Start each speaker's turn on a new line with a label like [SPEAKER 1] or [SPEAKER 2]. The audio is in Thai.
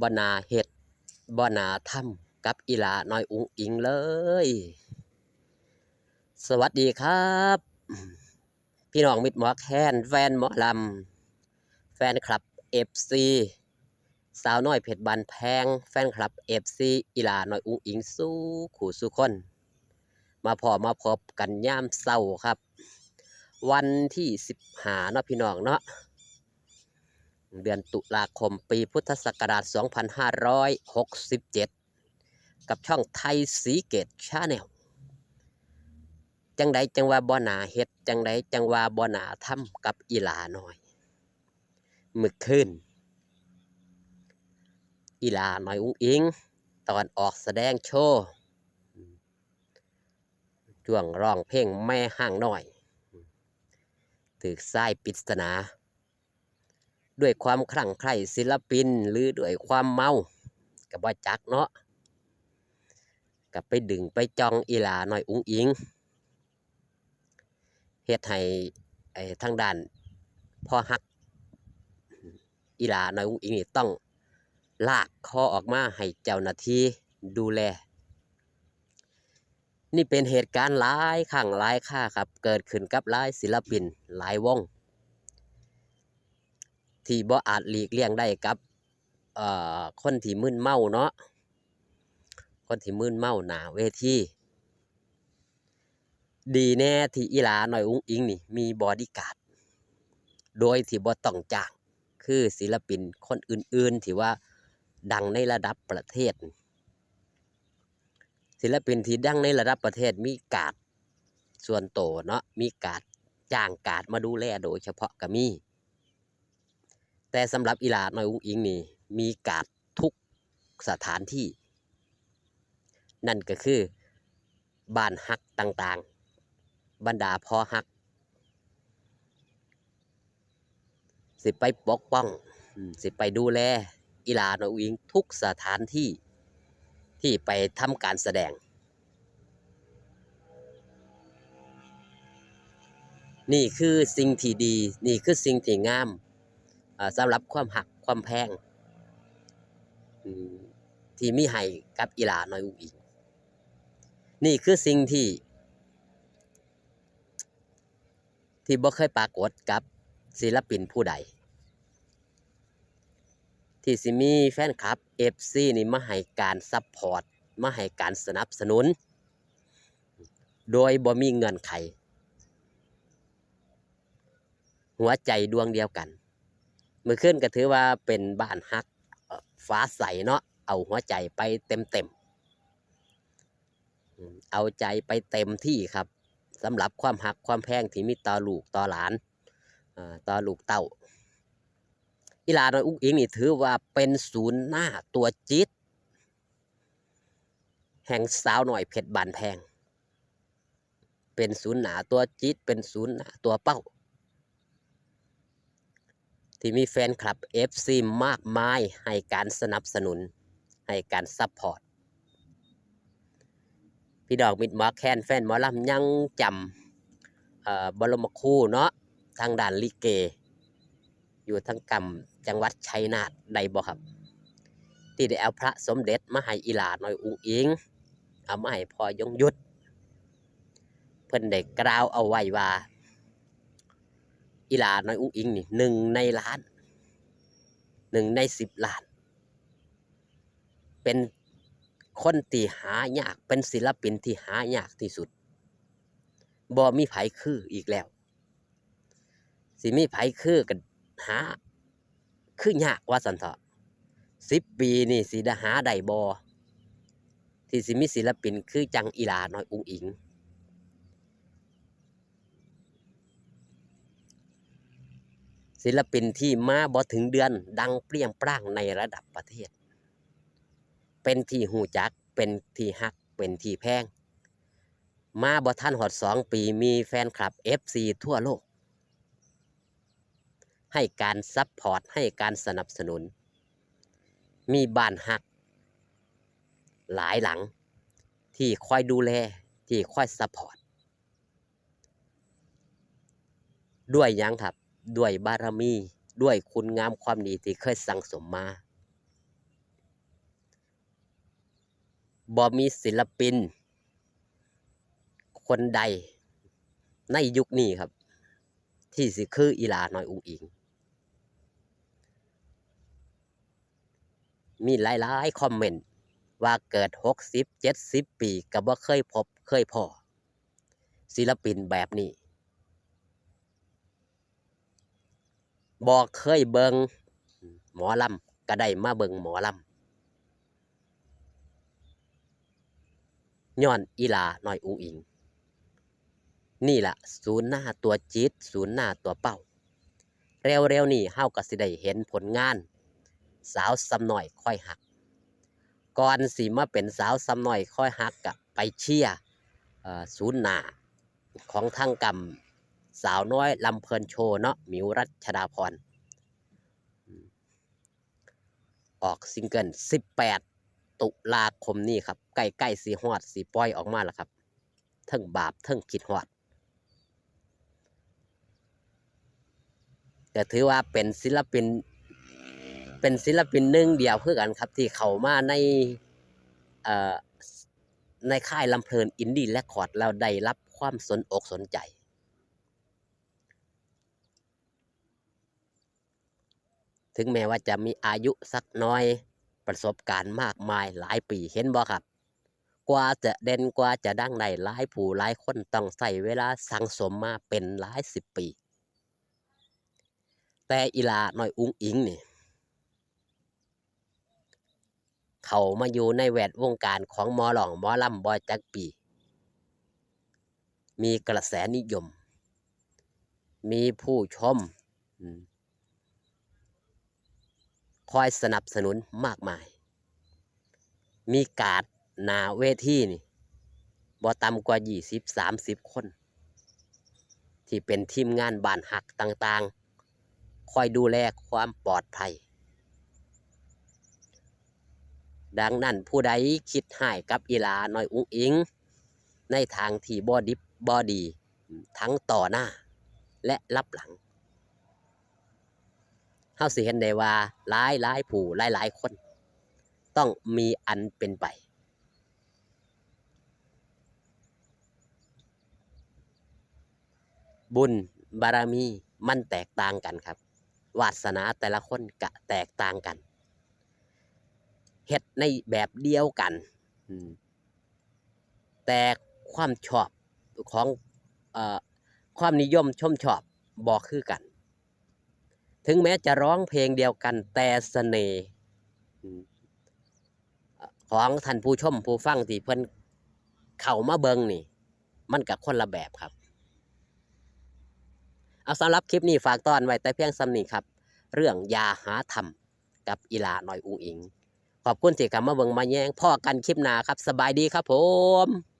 [SPEAKER 1] บนาเห็ดบนาถ้ำกับอีหลาน้อยอุงอิงเลย สวัสดีครับ พี่น้องมิตรหมอแคนแฟนหมอลำ แฟนคลับเอฟซีสาวน้อยเพชรบันแพง แฟนคลับเอฟซีอีหลาน้อยอุงอิงสู้ขู่สู้คน มาพอมาพบกันย่ามเศร้าครับ วันที่สิบหาเนาะพี่น้องเนาะ เดือนตุลาคมปีพุทธศักราช 2567 กับช่องไทยสีเกตชาแนลจังใดจังว่าบ่หนาเฮ็ดจังใดจังว่าบ่หนาทำกับอีหลาหน้อยมึกขึ้น อีหลาหน้อยอุ้งอิง ตอนออกแสดงโชว์ช่วงร้องเพลงแม่ห้างน้อยถือสายปริศนา ด้วยความคลั่งไคล้ศิลปิน หรือด้วยความเมากับว่าจักเนาะกับไปดึงไปจองอีหลาหน่อยอุ้งอิงเฮ็ดให้ไอ้ทางด้านพ่อฮักอีหลาหน่อยอุ้งอิงนี่ต้องลากคอออกมาให้เจ้าหน้าที่ดูแล นี่เป็นเหตุการณ์หลายครั้งหลายค่าครับ เกิดขึ้นกับหลายศิลปินหลายวง ที่บ่อาจหลีกเลี่ยงได้กับคนที่มึนเมาเนาะคนที่มึนเมาหนาเวทีดีแน่ที่อีหลาหน่อยอุ้งอิงนี่มีบอดี้การ์ดโดยที่บ่ต้องจ้างคือศิลปินคนอื่นๆที่ว่าดังในระดับประเทศ ศิลปินที่ดังในระดับประเทศมีการ์ดส่วนโตเนาะมีการ์ดจ้างการ์ดมาดูแลโดยเฉพาะก็มี แต่สำหรับอีหลาน้อยอุ้งอิงนี่มีการดทุกสถานที่ นั่นก็คือบ้านฮักต่างๆ บรรดาพ่อฮัก สิไปปกป้อง สิไปดูแลอีหลาน้อยอุ้งอิงทุกสถานที่ที่ไปทำการแสดง นี่คือสิ่งที่ดี นี่คือสิ่งที่งาม สำหรับความหักความแพงที่มีให้กับอีหลาน้อยอุกอิงนี่คือสิ่งที่ ที่บ่เคยปรากฏกับศิลปินผู้ใด ที่สิมีแฟนคลับ FC นี่มาให้การซัพพอร์ตมาให้การสนับสนุน โดยบ่มีเงื่อนไขหัวใจดวงเดียวกัน มือขึ้นก็ถือว่าเป็นบ้านฮักฟ้าใสเนาะเอาหัวใจไปเต็มเต็มเอาใจไปเต็มที่ครับสำหรับความหักความแพงที่มีต่อลูกต่อหลานต่อต่อลูกเต้าอีลาน้อยอุ้งอิงนี่ถือว่าเป็นศูนย์หน้าตัวจิต แห่งสาวหน่อยเพชรบานแพง เป็นศูนย์หนาตัวจิต เป็นศูนย์หนาตัวเป้า ที่มีแฟนคลับ FC มากมายให้การสนับสนุน ให้การซัพพอร์ต พี่ดอกมิดหมอแคนแฟนหมอลำยังจำบรมครูเนาะทางด่านลิเก อยู่ทางกำจังหวัดชัยนาทได้บ่ครับ ที่ได้เอาพระสมเด็จมาให้อีหลาน้อยอุ้งอิงเอามาให้พอยงยุทธเพิ่นได้กล่าวเอาไว้ว่า อีลาน้อยอุ้งอิงนี่หนึ่งในล้านหนึ่งในสิบล้าน เป็นคนที่หายากเป็นศิลปินที่หายากที่สุดบ่มีไผคืออีกแล้วสิมีไผคือกันหา คือยากว่าสันเถาะสิบปีนี่สิด้หาได้บอที่สิมีศิลปินคือจังอีลาน้อยอุ้งอิง ศิลปินที่มาบ่ถึงเดือนดังเปรี้ยงปร้างในระดับประเทศ เป็นที่หูจัก เป็นที่ฮัก เป็นที่แพง มาบ่ท่านหอดสองปีมีแฟนคลับ FC ทั่วโลก ให้การซัพพอร์ต ให้การสนับสนุน มีบ้านฮัก หลายหลัง ที่คอยดูแล ที่คอยซัพพอร์ต ด้วยยังครับ ด้วยบารมี ด้วยคุณงามความดีที่เคยสั่งสมมาบ่มีศิลปิน คนใดในยุคนี้ครับ ที่สิคืออีลาน้อยอุงอิง มีหลายๆคอมเมนต์ว่าเกิดหกสิบเจ็ดสิบปีก็บ่เคยพบเคยพอศิลปินแบบนี้ บ่เคยเบิงหมอลำก็ได้มาเบิงหมอลำย้อนอีหลาน้อยอุงอิง นี่ล่ะศูนย์หน้าตัวจี๊ดศูนย์หน้าตัวเป้า เร็วๆนี่เฮาก็สิได้เห็นผลงาน สาวซ้ำหน่อยค่อยหัก ก่อนสิมาเป็นสาวซ้ำหน่อยค่อยหักกะไปเชียร์เอ่อศูนย์หน้าของทางกรรม สาวน้อยลำเพลินโชว์เนาะมิวรัชดาพร ออกซิงเกิล 18 ตุลาคมนี้ครับ ใกล้ๆสีฮอดสีปลอยออกมาแล้วครับเทั้งบาปเทั้งคิดฮอดแต่ถือว่าเป็นศิลปิน เป็นศิลปินหนึ่งเดียวเพื่อกันครับ ที่เข้ามาในในค่ายลำเพลินอินดี้และคอร์ดแล้วได้รับความสนอกสนใจ ถึงแม้ว่าจะมีอายุสักน้อยประสบการณ์มากมายหลายปีเห็นบ่ครับ กว่าจะเด่นกว่าจะดังได้หลายผู้หลายคนต้องใส่เวลาสังสมมาเป็นหลายสิบปี แต่อีลาน้อยอุ้งอิงนี่เขามาอยู่ในแวดวงการของหมอหลองหมอลำบอยจักปี มีกระแสนิยม มีผู้ชมอืม คอยสนับสนุนมากมาย มีการดหนาเวทีนี่บ่ต่ำกว่า 20 30 คน ที่เป็นทีมงานบ้านหักต่างๆ คอยดูแลความปลอดภัย ดังนั้นผู้ใดคิดให้กับอีลาน้อยอุ้งอิง ในทางที่บอดิบบอดี ทั้งต่อหน้าและรับหลัง เฮาสิเห็นได้ว่าหลายหลายผู้หลายหลายคน ต้องมีอันเป็นไปบุญบารมีมันแตกต่างกันครับ วาสนาแต่ละคนกะแตกต่างกันเฮ็ดในแบบเดียวกันแต่ความชอบของอความนิยมชมชอบบ่คือกัน ถึงแม้จะร้องเพลงเดียวกันแต่เสน่ห์ของท่านผู้ชมผู้ฟังที่เพิ่นเข้ามาเบิงนี่ มันกับคนละแบบครับ เอาสำหรับคลิปนี้ฝากตอนไว้แต่เพียงซ้ำนีครับ เรื่องยาหาธรรม กับอีลาหน่อยอุงอิง ขอบคุณที่กลับมาเบิงมาแยงพ่อกันคลิปหนาครับ สบายดีครับผม